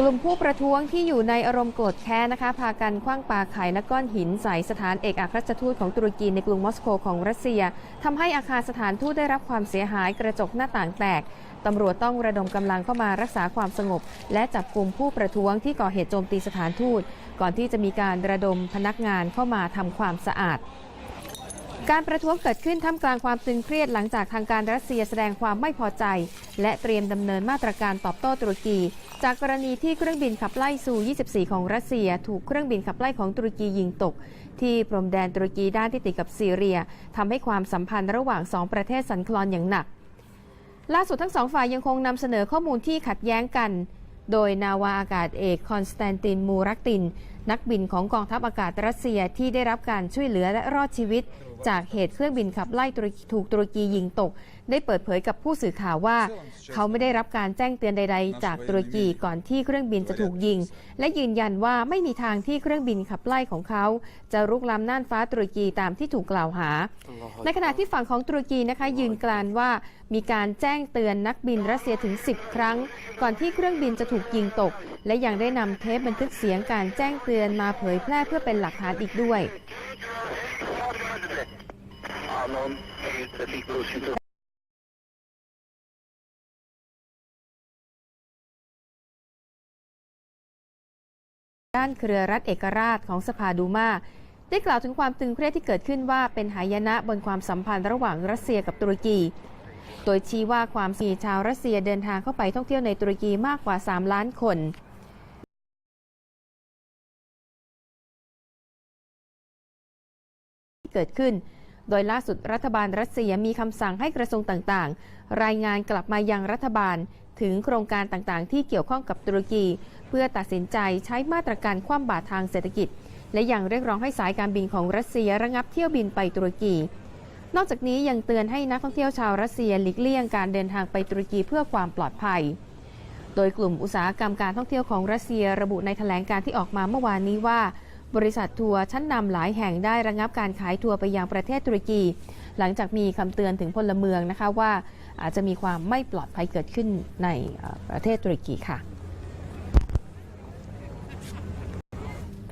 กลุ่มผู้ประท้วงที่อยู่ในอารมณ์โกรธแค้นนะคะ พากันคว้างปาไข่และก้อนหินใส่สถานเอกอัครราชทูตของตุรกีในกรุงมอสโกของรัสเซียทำให้อาคารสถานทูตได้รับความเสียหายกระจกหน้าต่างแตกตำรวจต้องระดมกำลังเข้ามารักษาความสงบ และจับกลุ่มผู้ประท้วงที่ก่อเหตุโจมตีสถานทูต ก่อนที่จะมีการระดมพนักงานเข้ามาทำความสะอาด การประท้วงเกิดขึ้นท่ามกลางความตึงเครียดหลังจากทางการรัสเซียแสดงความไม่พอใจ และเตรียมดำเนินมาตรการตอบโต้ตุรกี จากกรณีที่เครื่องบินขับไล่ซู 24 ของรัสเซีย ถูกเครื่องบินขับไล่ของตุรกียิงตก ที่พรมแดนตุรกีด้านที่ติดกับซีเรียทำให้ความสัมพันธ์ระหว่างสองประเทศสั่นคลอนอย่างหนัก ล่าสุดทั้งสองฝ่ายยังคงนำเสนอข้อมูลที่ขัดแย้งกัน โดยนาวาอากาศเอกคอนสแตนตินมูรักติน นักบินของกองทัพอากาศรัสเซียที่ได้รับการช่วยเหลือและรอดชีวิต จากเหตุเครื่องบินขับไล่ถูกตุรกียิงตก ได้เปิดเผยกับผู้สื่อข่าวว่า เขาไม่ได้รับการแจ้งเตือนใด ๆ จากตุรกีก่อนที่เครื่องบินจะถูกยิง และยืนยันว่าไม่มีทางที่เครื่องบินขับไล่ของเขา จะรุกล้ำน่านฟ้าตุรกีตามที่ถูกกล่าวหา ในขณะที่ฝั่งของตุรกีนะคะยืนกรานว่ามีการแจ้งเตือนนักบินรัสเซียถึง 10 ครั้ง ก่อนที่เครื่องบินจะถูกยิงตก และยังได้นำเทปบันทึกเสียงการแจ้งเตือนมาเผยแพร่เพื่อเป็นหลักฐานอีกด้วยด้านเครือรัฐเอกราชของสภาดูมาได้กล่าวถึงความตึงเครียดที่เกิดขึ้นว่าเป็นหายนะบนความสัมพันธ์ระหว่างรัสเซียกับตุรกี โดยชี้ว่าความมีชาวรัสเซียเดินทางเข้าไปท่องเที่ยวในตุรกีมากกว่า 3 ล้านคน ที่เกิดขึ้น โดยล่าสุดรัฐบาลรัสเซียมีคำสั่งให้กระทรวงต่างๆ รายงานกลับมายังรัฐบาล ถึงโครงการต่างๆ ที่เกี่ยวข้องกับตุรกี เพื่อตัดสินใจใช้มาตรการคว่ำบาตรทางเศรษฐกิจ และยังเรียกร้องให้สายการบินของรัสเซียระงับเที่ยวบินไปตุรกีนอกจากนี้ยังเตือนให้นักท่องเที่ยวชาวรัสเซียหลีกเลี่ยงการเดินทางไปตุรกีเพื่อความปลอดภัย โดยกลุ่มอุตสาหกรรมการท่องเที่ยวของรัสเซียระบุในแถลงการที่ออกมาเมื่อวานนี้ว่า บริษัททัวร์ชั้นนำหลายแห่งได้ระงับการขายทัวร์ไปยังประเทศตุรกี หลังจากมีคำเตือนถึงพลเมืองนะคะว่าอาจจะมีความไม่ปลอดภัยเกิดขึ้นในประเทศตุรกีค่ะ